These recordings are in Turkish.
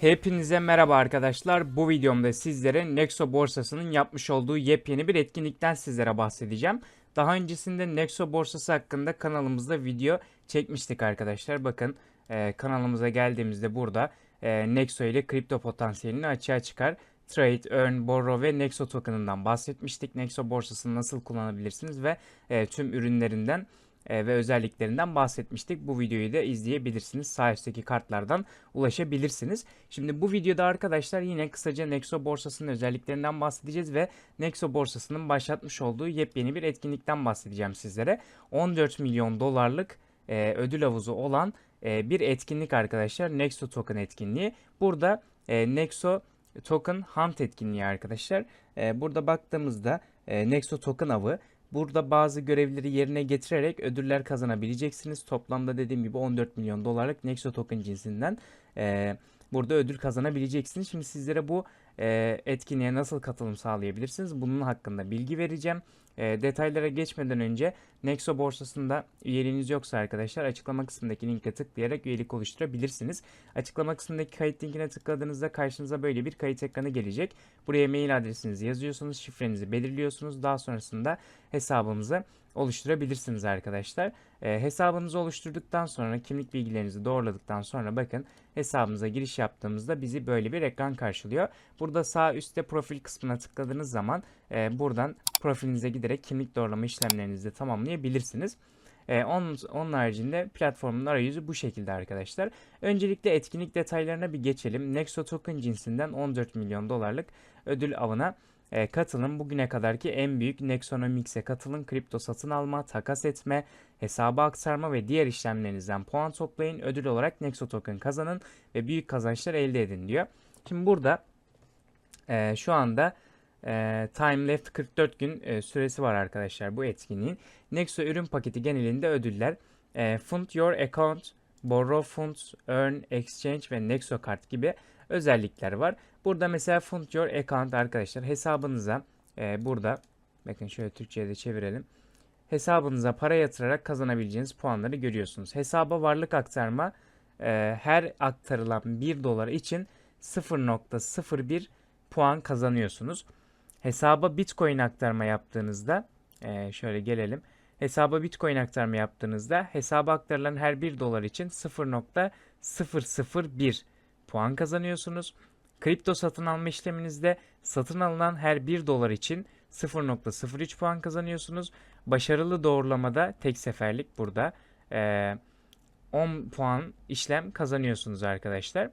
Hepinize merhaba arkadaşlar. Bu videomda sizlere Nexo borsasının yapmış olduğu yepyeni bir etkinlikten sizlere bahsedeceğim. Daha öncesinde Nexo borsası hakkında kanalımızda video çekmiştik arkadaşlar. Bakın e, kanalımıza geldiğimizde burada e, Nexo ile kripto potansiyelini açığa çıkar. Trade, Earn, Borrow ve Nexo token'ından bahsetmiştik. Nexo borsasını nasıl kullanabilirsiniz ve e, tüm ürünlerinden e, ve özelliklerinden bahsetmiştik. Bu videoyu da izleyebilirsiniz. Sağ üstteki kartlardan ulaşabilirsiniz. Şimdi bu videoda arkadaşlar yine kısaca Nexo borsasının özelliklerinden bahsedeceğiz ve Nexo borsasının başlatmış olduğu yepyeni bir etkinlikten bahsedeceğim sizlere. 14 milyon dolarlık e, ödül havuzu olan e, bir etkinlik arkadaşlar. Nexo Token etkinliği. Burada Nexo Token Hunt etkinliği arkadaşlar. Burada baktığımızda Nexo Token avı Burada bazı görevleri yerine getirerek ödüller kazanabileceksiniz. Toplamda dediğim gibi 14 milyon dolarlık Nexo token cinsinden e, burada ödül kazanabileceksiniz. Şimdi sizlere bu e, etkinliğe nasıl katılım sağlayabilirsiniz? Bunun hakkında bilgi vereceğim. E, detaylara geçmeden önce Nexo borsasında üyeliğiniz yoksa arkadaşlar açıklama kısmındaki linke tıklayarak üyelik oluşturabilirsiniz. Açıklama kısmındaki kayıt linkine tıkladığınızda karşınıza böyle bir kayıt ekranı gelecek. Buraya mail adresinizi yazıyorsunuz, şifrenizi belirliyorsunuz. Daha sonrasında hesabınızı oluşturabilirsiniz arkadaşlar. E, hesabınızı oluşturduktan sonra kimlik bilgilerinizi doğruladıktan sonra bakın hesabımıza giriş yaptığımızda bizi böyle bir ekran karşılıyor. Burada sağ üstte profil kısmına tıkladığınız zaman e, buradan profilinize giderek kimlik doğrulama işlemlerinizi de tamamlayabilirsiniz. Ee, onun, onun haricinde platformun arayüzü bu şekilde arkadaşlar. Öncelikle etkinlik detaylarına bir geçelim. Nexo Token cinsinden 14 milyon dolarlık ödül avına e, katılın. Bugüne kadarki en büyük Nexonomics'e katılın. Kripto satın alma, takas etme, hesaba aktarma ve diğer işlemlerinizden puan toplayın. Ödül olarak Nexo Token kazanın ve büyük kazançlar elde edin diyor. Şimdi burada e, şu anda e, time left 44 gün e, süresi var arkadaşlar bu etkinliğin. Nexo ürün paketi genelinde ödüller. E, fund your account, borrow funds, earn, exchange ve Nexo kart gibi özellikler var. Burada mesela fund your account arkadaşlar hesabınıza e, burada bakın şöyle Türkçe'ye de çevirelim. Hesabınıza para yatırarak kazanabileceğiniz puanları görüyorsunuz. Hesaba varlık aktarma e, her aktarılan 1 dolar için 0.01 puan kazanıyorsunuz. Hesaba Bitcoin aktarma yaptığınızda e, şöyle gelelim. Hesaba Bitcoin aktarma yaptığınızda hesaba aktarılan her 1 dolar için 0.001 puan kazanıyorsunuz. Kripto satın alma işleminizde satın alınan her 1 dolar için 0.03 puan kazanıyorsunuz. Başarılı doğrulamada tek seferlik burada e, 10 puan işlem kazanıyorsunuz arkadaşlar.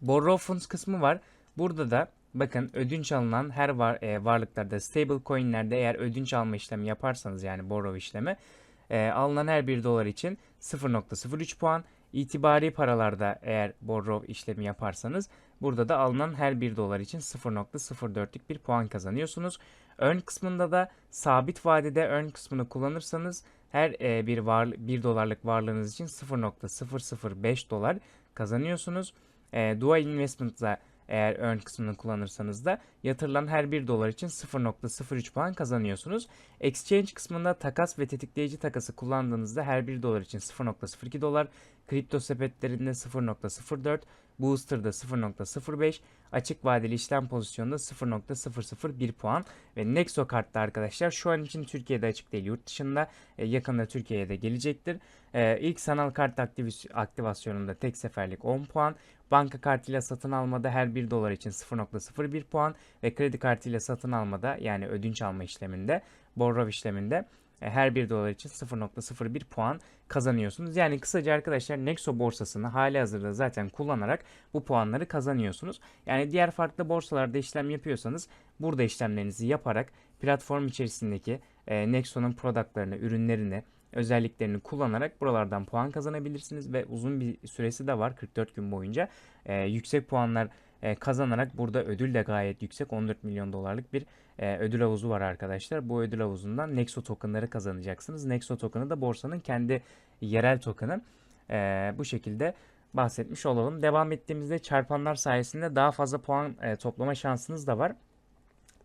Borrow funds kısmı var. Burada da bakın ödünç alınan her var, e, varlıklarda stable coinlerde eğer ödünç alma işlemi yaparsanız yani borrow işlemi e, alınan her 1 dolar için 0.03 puan itibari paralarda eğer borrow işlemi yaparsanız burada da alınan her 1 dolar için 0.04'lük bir puan kazanıyorsunuz. Earn kısmında da sabit vadede earn kısmını kullanırsanız her e, bir var 1 dolarlık varlığınız için 0.005 dolar kazanıyorsunuz. E, dual investment'la eğer earn kısmını kullanırsanız da yatırılan her 1 dolar için 0.03 puan kazanıyorsunuz. Exchange kısmında takas ve tetikleyici takası kullandığınızda her 1 dolar için 0.02 dolar, kripto sepetlerinde 0.04, Booster'da 0.05, açık vadeli işlem pozisyonunda 0.001 puan. Ve Nexo kartta arkadaşlar şu an için Türkiye'de açık değil yurt dışında. E, yakında Türkiye'ye de gelecektir. E, ilk sanal kart aktiv- aktivasyonunda tek seferlik 10 puan, banka kartıyla satın almada her 1 dolar için 0.01 puan. Ve kredi kartıyla satın almada yani ödünç alma işleminde, borrow işleminde her 1 dolar için 0.01 puan kazanıyorsunuz. Yani kısaca arkadaşlar Nexo borsasını hali hazırda zaten kullanarak bu puanları kazanıyorsunuz. Yani diğer farklı borsalarda işlem yapıyorsanız burada işlemlerinizi yaparak platform içerisindeki e, Nexo'nun productlarını, ürünlerini, özelliklerini kullanarak buralardan puan kazanabilirsiniz ve uzun bir süresi de var 44 gün boyunca. E, yüksek puanlar e, kazanarak burada ödül de gayet yüksek 14 milyon dolarlık bir e, ödül havuzu var arkadaşlar. Bu ödül havuzundan Nexo tokenları kazanacaksınız. Nexo tokenı da borsanın kendi yerel tokenı. E, bu şekilde bahsetmiş olalım. Devam ettiğimizde çarpanlar sayesinde daha fazla puan toplama şansınız da var.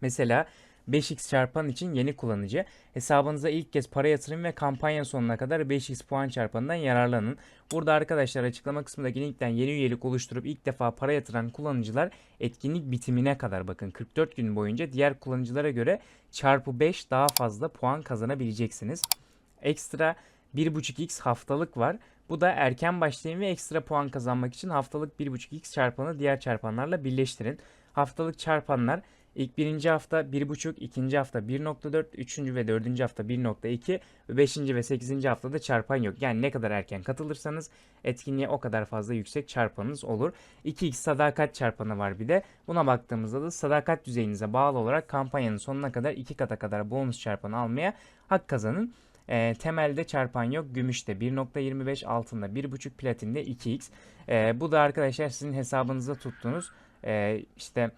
Mesela 5x çarpan için yeni kullanıcı. Hesabınıza ilk kez para yatırın ve kampanya sonuna kadar 5x puan çarpanından yararlanın. Burada arkadaşlar açıklama kısmındaki linkten yeni üyelik oluşturup ilk defa para yatıran kullanıcılar etkinlik bitimine kadar bakın 44 gün boyunca diğer kullanıcılara göre çarpı 5 daha fazla puan kazanabileceksiniz. Ekstra 1.5x haftalık var. Bu da erken başlayın ve ekstra puan kazanmak için haftalık 1.5x çarpanı diğer çarpanlarla birleştirin. Haftalık çarpanlar ilk birinci hafta 1.5, ikinci hafta 1.4, üçüncü ve dördüncü hafta 1.2 ve beşinci ve sekizinci haftada çarpan yok. Yani ne kadar erken katılırsanız etkinliğe o kadar fazla yüksek çarpanınız olur. 2x sadakat çarpanı var bir de. Buna baktığımızda da sadakat düzeyinize bağlı olarak kampanyanın sonuna kadar 2 kata kadar bonus çarpanı almaya hak kazanın. E, temelde çarpan yok. Gümüşte 1.25, altında 1.5, platinde 2x. E, bu da arkadaşlar sizin hesabınızda tuttuğunuz e, işte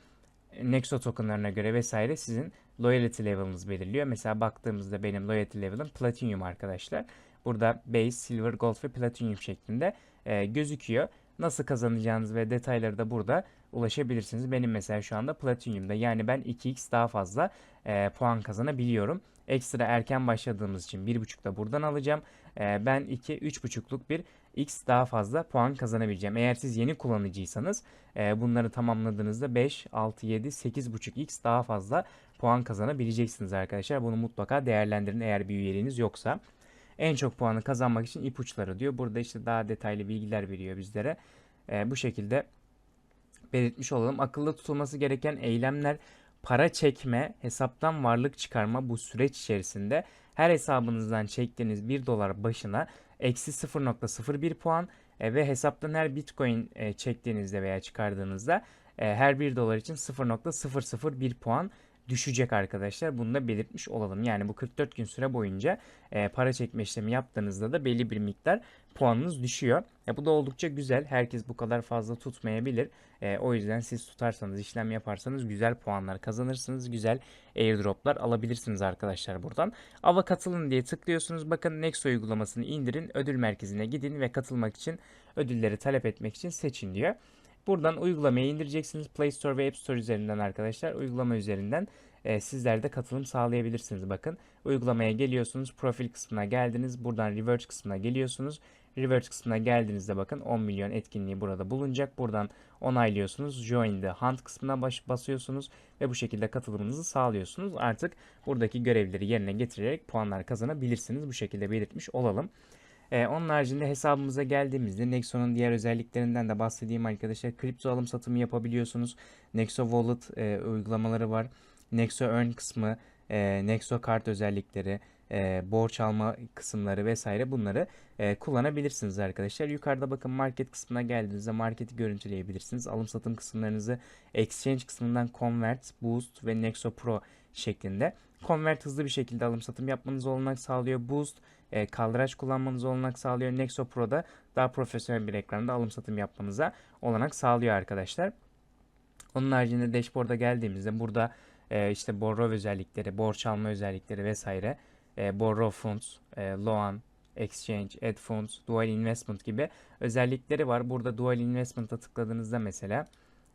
Nexo tokenlarına göre vesaire sizin loyalty level'ınız belirliyor. Mesela baktığımızda benim loyalty level'ım platinum arkadaşlar. Burada base, silver, gold ve platinum şeklinde e, gözüküyor. Nasıl kazanacağınız ve detayları da burada ulaşabilirsiniz. Benim mesela şu anda platinum'da yani ben 2x daha fazla e, puan kazanabiliyorum. Ekstra erken başladığımız için 1.5 da buradan alacağım. E, ben 2 3.5'luk bir x daha fazla puan kazanabileceğim. Eğer siz yeni kullanıcıysanız e, bunları tamamladığınızda 5, 6, 7, 8.5 x daha fazla puan kazanabileceksiniz arkadaşlar. Bunu mutlaka değerlendirin eğer bir üyeliğiniz yoksa. En çok puanı kazanmak için ipuçları diyor. Burada işte daha detaylı bilgiler veriyor bizlere. E, bu şekilde belirtmiş olalım. Akılda tutulması gereken eylemler para çekme, hesaptan varlık çıkarma bu süreç içerisinde her hesabınızdan çektiğiniz 1 dolar başına eksi 0.01 puan e, ve hesaptan her bitcoin e, çektiğinizde veya çıkardığınızda e, her 1 dolar için 0.001 puan düşecek arkadaşlar. Bunu da belirtmiş olalım. Yani bu 44 gün süre boyunca e, para çekme işlemi yaptığınızda da belli bir miktar puanınız düşüyor. E, bu da oldukça güzel. Herkes bu kadar fazla tutmayabilir. E, o yüzden siz tutarsanız, işlem yaparsanız güzel puanlar kazanırsınız. Güzel airdroplar alabilirsiniz arkadaşlar buradan. Ava katılın diye tıklıyorsunuz. Bakın Nexo uygulamasını indirin. Ödül merkezine gidin ve katılmak için ödülleri talep etmek için seçin diyor. Buradan uygulamayı indireceksiniz. Play Store ve App Store üzerinden arkadaşlar. Uygulama üzerinden e, sizler de katılım sağlayabilirsiniz. Bakın uygulamaya geliyorsunuz. Profil kısmına geldiniz. Buradan Revert kısmına geliyorsunuz. Revert kısmına geldiğinizde bakın 10 milyon etkinliği burada bulunacak. Buradan onaylıyorsunuz. Join the Hunt kısmına baş, basıyorsunuz ve bu şekilde katılımınızı sağlıyorsunuz. Artık buradaki görevleri yerine getirerek puanlar kazanabilirsiniz. Bu şekilde belirtmiş olalım. Ee, onun haricinde hesabımıza geldiğimizde Nexo'nun diğer özelliklerinden de bahsedeyim arkadaşlar. Kripto alım satımı yapabiliyorsunuz. Nexo Wallet e, uygulamaları var. Nexo Earn kısmı, e, Nexo kart özellikleri, e, borç alma kısımları vesaire bunları e, kullanabilirsiniz arkadaşlar. Yukarıda bakın market kısmına geldiğinizde marketi görüntüleyebilirsiniz. Alım satım kısımlarınızı exchange kısmından convert, boost ve Nexo Pro şeklinde. Convert hızlı bir şekilde alım satım yapmanız olanak sağlıyor. Boost e, kaldıraç kullanmanız olanak sağlıyor. Nexo Pro'da daha profesyonel bir ekranda alım satım yapmanıza olanak sağlıyor arkadaşlar. Onun haricinde dashboard'a geldiğimizde burada e, işte borrow özellikleri, borç alma özellikleri vesaire, e, borrow funds, e, loan, exchange, add funds, dual investment gibi özellikleri var. Burada dual investment'a tıkladığınızda mesela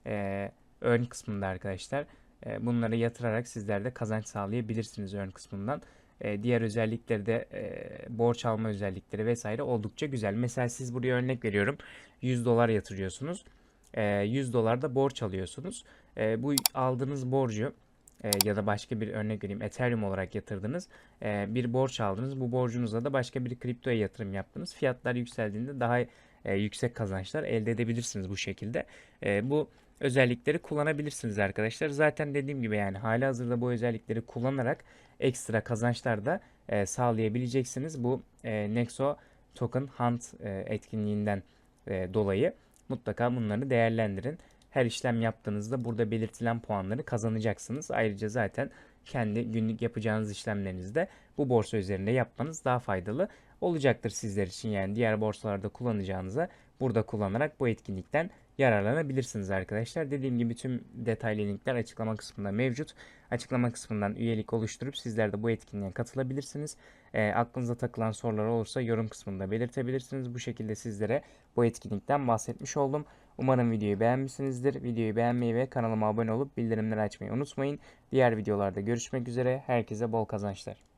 e, earn kısmında arkadaşlar e, bunları yatırarak sizler de kazanç sağlayabilirsiniz earn kısmından. E, diğer özellikleri de e, borç alma özellikleri vesaire oldukça güzel. Mesela siz buraya örnek veriyorum 100 dolar yatırıyorsunuz. E, 100 dolar da borç alıyorsunuz. E, bu aldığınız borcu e, ya da başka bir örnek vereyim Ethereum olarak yatırdınız. E, bir borç aldınız. Bu borcunuzla da başka bir kriptoya yatırım yaptınız. Fiyatlar yükseldiğinde daha e, yüksek kazançlar elde edebilirsiniz bu şekilde. E, bu özellikleri kullanabilirsiniz arkadaşlar. Zaten dediğim gibi yani hali hazırda bu özellikleri kullanarak ekstra kazançlar da e, sağlayabileceksiniz. Bu e, Nexo Token Hunt e, etkinliğinden e, dolayı mutlaka bunları değerlendirin. Her işlem yaptığınızda burada belirtilen puanları kazanacaksınız. Ayrıca zaten kendi günlük yapacağınız işlemlerinizde bu borsa üzerinde yapmanız daha faydalı olacaktır sizler için. Yani diğer borsalarda kullanacağınıza burada kullanarak bu etkinlikten yararlanabilirsiniz arkadaşlar. Dediğim gibi tüm detaylı linkler açıklama kısmında mevcut. Açıklama kısmından üyelik oluşturup sizler de bu etkinliğe katılabilirsiniz. E, aklınıza takılan sorular olursa yorum kısmında belirtebilirsiniz. Bu şekilde sizlere bu etkinlikten bahsetmiş oldum. Umarım videoyu beğenmişsinizdir. Videoyu beğenmeyi ve kanalıma abone olup bildirimleri açmayı unutmayın. Diğer videolarda görüşmek üzere. Herkese bol kazançlar.